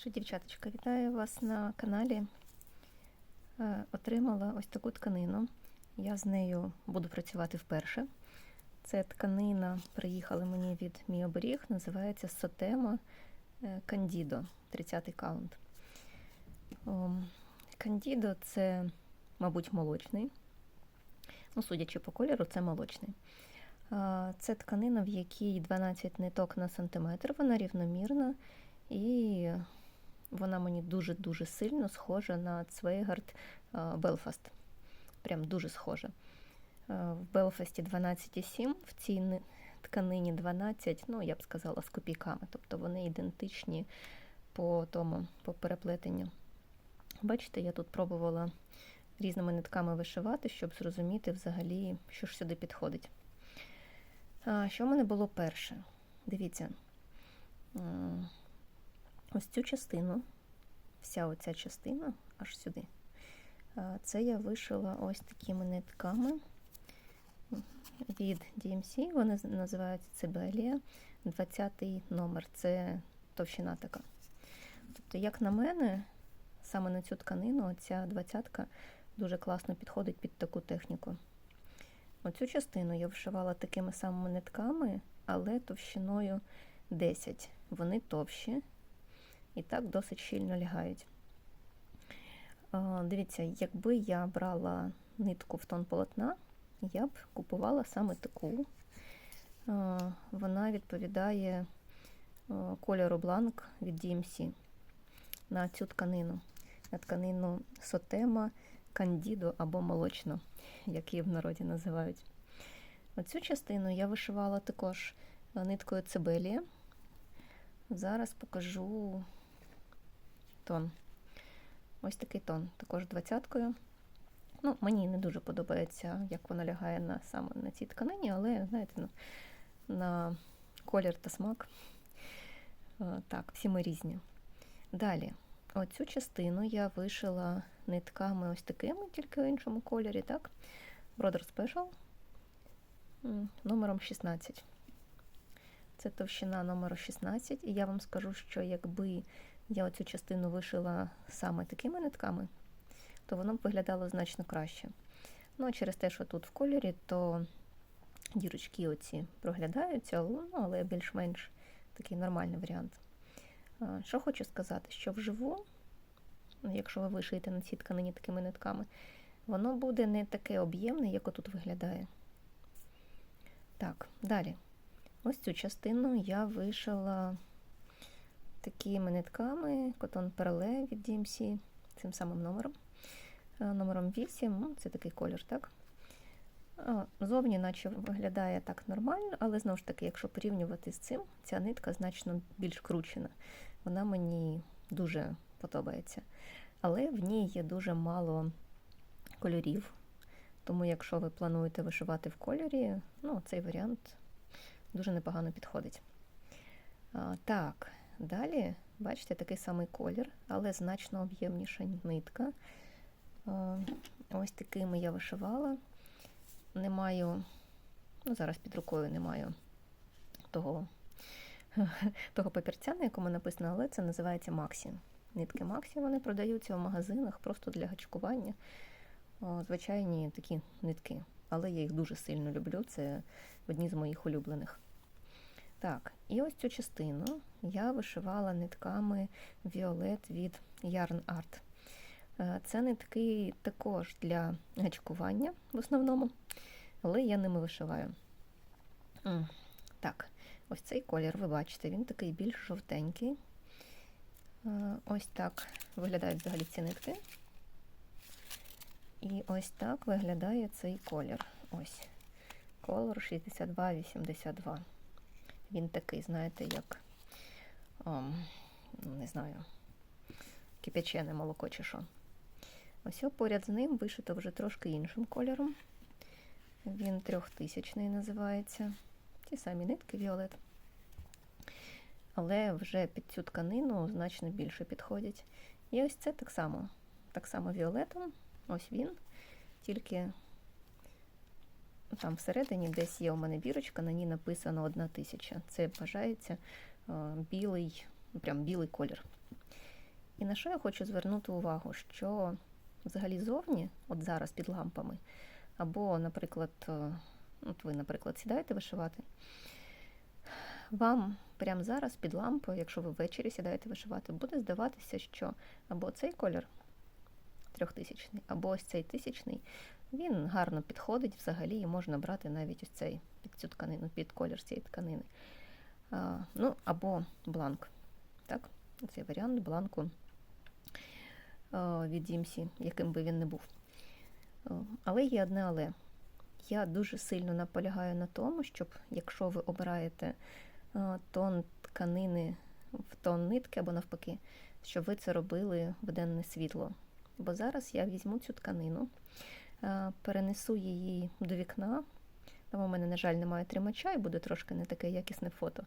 Що, дівчаточка, вітаю вас на каналі. Е, Отримала ось таку тканину. Я з нею буду працювати вперше. Це тканина приїхала мені від мій оберіг, називається Сотема Кандідо, 30-й каунт. Кандідо це, мабуть, молочний. Ну, судячи по кольору, це молочний. Це тканина, в якій 12 ниток на сантиметр, вона рівномірна. І вона мені дуже-дуже сильно схожа на Цвейгард Белфаст. Прям дуже схожа. В Белфасті 12,7, в цій тканині 12, ну, я б сказала, з копійками. Тобто вони ідентичні по тому, по переплетенню. Бачите, я тут пробувала різними нитками вишивати, щоб зрозуміти взагалі, що ж сюди підходить. А, що в мене було перше? Дивіться. Ось цю частину, вся оця частина, аж сюди. Це я вишила ось такими нитками від DMC. Вони називаються Цибелія. 20 номер. Це товщина така. Тобто, як на мене, саме на цю тканину, ця двадцятка дуже класно підходить під таку техніку. Оцю частину я вишивала такими самими нитками, але товщиною 10. Вони товщі і так досить щільно лягають. Дивіться, якби я брала нитку в тон полотна, я б купувала саме таку. Вона відповідає кольору бланк від DMC на цю тканину. На тканину сотема, кандідо або молочно, як її в народі називають. Оцю частину я вишивала також ниткою цибелія. Зараз покажу тон. Ось такий тон, також двадцяткою. Ну, мені не дуже подобається, як вона лягає на саме на цій тканині, але, знаєте, ну, на колір та смак. Так, всі ми різні. Далі, оцю частину я вишила нитками ось такими, тільки в іншому кольорі, так? Brother Special номером 16. Це товщина номеру 16, і я вам скажу, що якби я оцю частину вишила саме такими нитками, то воно б виглядало значно краще. Ну, а через те, що тут в кольорі, то дірочки оці проглядаються, ну, але більш-менш такий нормальний варіант. Що хочу сказати, що вживу, якщо ви вишиєте на цій тканині такими нитками, воно буде не таке об'ємне, як отут виглядає. Так, далі. Ось цю частину я вишила такими нитками Cotton Perle від DMC, цим самим номером. Е, Номером 8, ну, це такий колір, так? Зовні, наче виглядає так нормально, але знову ж таки, якщо порівнювати з цим, ця нитка значно більш кручена. Вона мені дуже подобається. Але в ній є дуже мало кольорів. Тому, якщо ви плануєте вишивати в кольорі, ну, цей варіант дуже непогано підходить. А, так, далі, бачите, такий самий колір, але значно об'ємніша нитка. Ось такими я вишивала. Не маю, ну, зараз під рукою не маю того, того папірця, на якому написано, але це називається Максі. Нитки Максі вони продаються в магазинах просто для гачкування. Звичайні такі нитки. Але я їх дуже сильно люблю. Це одні з моїх улюблених. Так, і ось цю частину я вишивала нитками Violet від Yarn Art. Е, Це нитки також для гачкування в основному, але я ними вишиваю. Так, ось цей колір, ви бачите, він такий більш жовтенький. Е, Ось так виглядають взагалі ці нитки. І ось так виглядає цей колір. Ось. Колор 6282. Він такий, знаєте, як, ом, не знаю, кипячене молоко чи що. Ось поряд з ним вишито вже трошки іншим кольором. Він трьохтисячний називається. Ті самі нитки Віолет. Але вже під цю тканину значно більше підходять. І ось це так само. Так само Віолетом. Ось він. Тільки там всередині десь є у мене бірочка, на ній написано одна тисяча. Це вважається е, білий, прям білий колір. І на що я хочу звернути увагу, що взагалі зовні, от зараз під лампами, або, наприклад, е, от ви, наприклад, сідаєте вишивати, вам прямо зараз під лампою, якщо ви ввечері сідаєте вишивати, буде здаватися, що або цей колір трьохтисячний, або ось цей тисячний, він гарно підходить взагалі, і можна брати навіть ось цей під цю тканину, під колір цієї тканини. А, ну, або бланк. Так? Цей варіант бланку а, від DMC, яким би він не був. А, але є одне але. Я дуже сильно наполягаю на тому, щоб якщо ви обираєте а, тон тканини в тон нитки або навпаки, щоб ви це робили в денне світло. Бо зараз я візьму цю тканину, перенесу її до вікна. Там у мене, на жаль, немає тримача і буде трошки не таке якісне фото.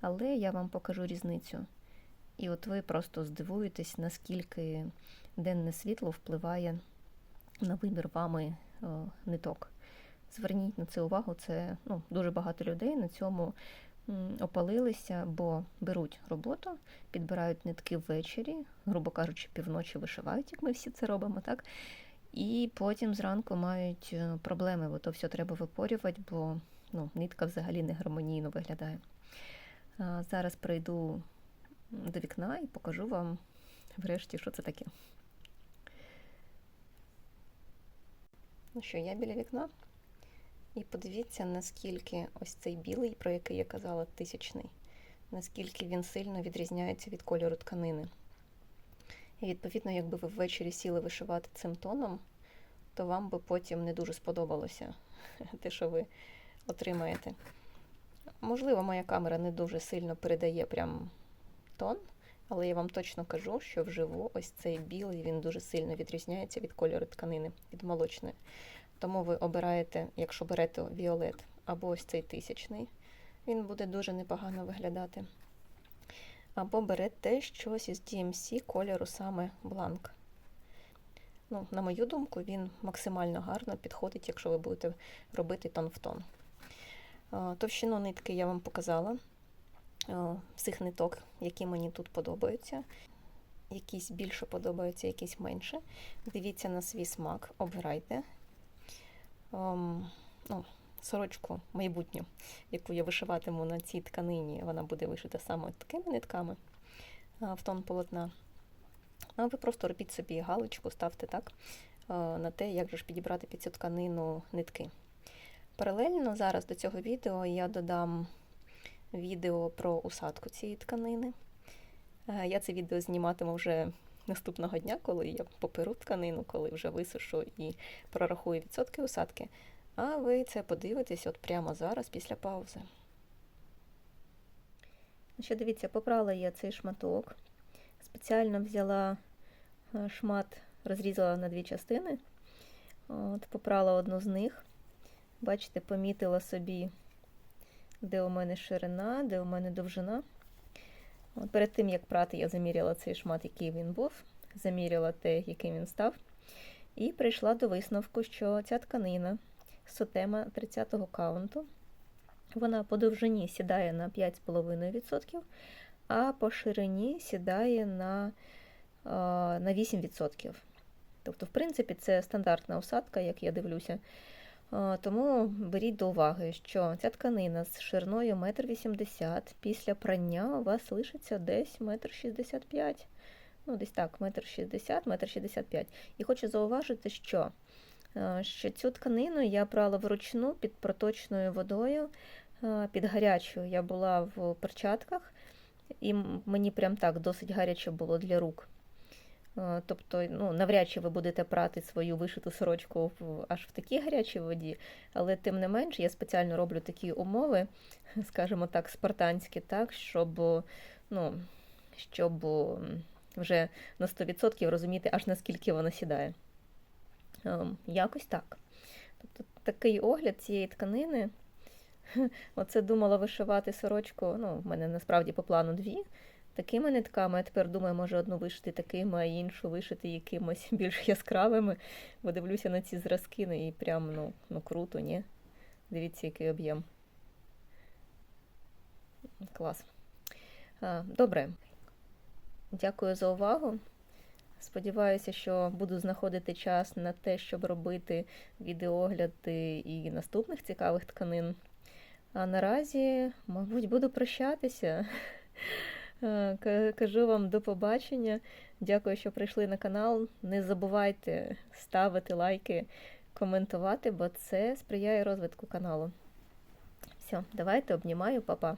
Але я вам покажу різницю. І от ви просто здивуєтесь, наскільки денне світло впливає на вибір вами о, ниток. Зверніть на це увагу, це ну, дуже багато людей на цьому опалилися, бо беруть роботу, підбирають нитки ввечері, грубо кажучи, півночі вишивають, як ми всі це робимо, так? І потім зранку мають е, проблеми, бо то все треба випорювати, бо ну, нитка взагалі не гармонійно виглядає. Зараз прийду до вікна і покажу вам врешті, що це таке. Ну що, я біля вікна. І подивіться, наскільки ось цей білий, про який я казала, тисячний, наскільки він сильно відрізняється від кольору тканини. І відповідно, якби ви ввечері сіли вишивати цим тоном, то вам би потім не дуже сподобалося те, що ви отримаєте. Можливо, моя камера не дуже сильно передає прям тон, але я вам точно кажу, що вживу ось цей білий він дуже сильно відрізняється від кольору тканини, від молочної. Тому ви обираєте, якщо берете віолет або ось цей тисячний, він буде дуже непогано виглядати. Або берете щось із DMC кольору саме бланк. Ну, На мою думку, він максимально гарно підходить, якщо ви будете робити тон в тон. Товщину нитки я вам показала всіх ниток, які мені тут подобаються. Якісь більше подобаються, якісь менше. Дивіться на свій смак, обирайте. Um, ну, Сорочку майбутню, яку я вишиватиму на цій тканині, вона буде вишита саме такими нитками в тон полотна. А ви просто робіть собі галочку, ставте так на те, як же ж підібрати під цю тканину нитки. Паралельно зараз до цього відео я додам відео про усадку цієї тканини. Я це відео зніматиму вже наступного дня, коли я поперу тканину, коли вже висушу і прорахую відсотки усадки. А ви це подивитесь от прямо зараз, після паузи. Ще дивіться, попрала я цей шматок. Спеціально взяла шмат, розрізала на дві частини. От, Попрала одну з них. Бачите, помітила собі, де у мене ширина, де у мене довжина. От Перед тим, як прати, я заміряла цей шмат, який він був, заміряла те, яким він став. І прийшла до висновку, що ця тканина сотема 30-го каунту. Вона по довжині сідає на 5,5%, а по ширині сідає на на 8%. Тобто, в принципі, це стандартна осадка, як я дивлюся. Тому беріть до уваги, що ця тканина з шириною 1,80 м після прання у вас лишиться десь 1,65 м. Ну, десь так, 1,60 м, 1,65 м. І хочу зауважити, що що цю тканину я брала вручну під проточною водою, під гарячою. Я була в перчатках, і мені прям так досить гаряче було для рук. Тобто, ну, навряд чи ви будете прати свою вишиту сорочку аж в такій гарячій воді, але тим не менш я спеціально роблю такі умови, скажімо так, спартанські, так, щоб ну, щоб вже на 100% розуміти, аж наскільки вона сідає. Ем, якось так. Тобто такий огляд цієї тканини. Оце думала вишивати сорочку. Ну, в мене насправді по плану дві. Такими нитками, а тепер думаю, може одну вишити такими, а іншу вишити якимось більш яскравими. Бо дивлюся на ці зразки, ну і прям ну, ну круто, ні? Дивіться, який об'єм. Клас. Добре. Дякую за увагу. Сподіваюся, що буду знаходити час на те, щоб робити відеогляди і наступних цікавих тканин. А наразі, мабуть, буду прощатися. Е, Кажу вам до побачення. Дякую, що прийшли на канал. Не забувайте ставити лайки, коментувати, бо це сприяє розвитку каналу. Все, давайте обнімаю, па-па.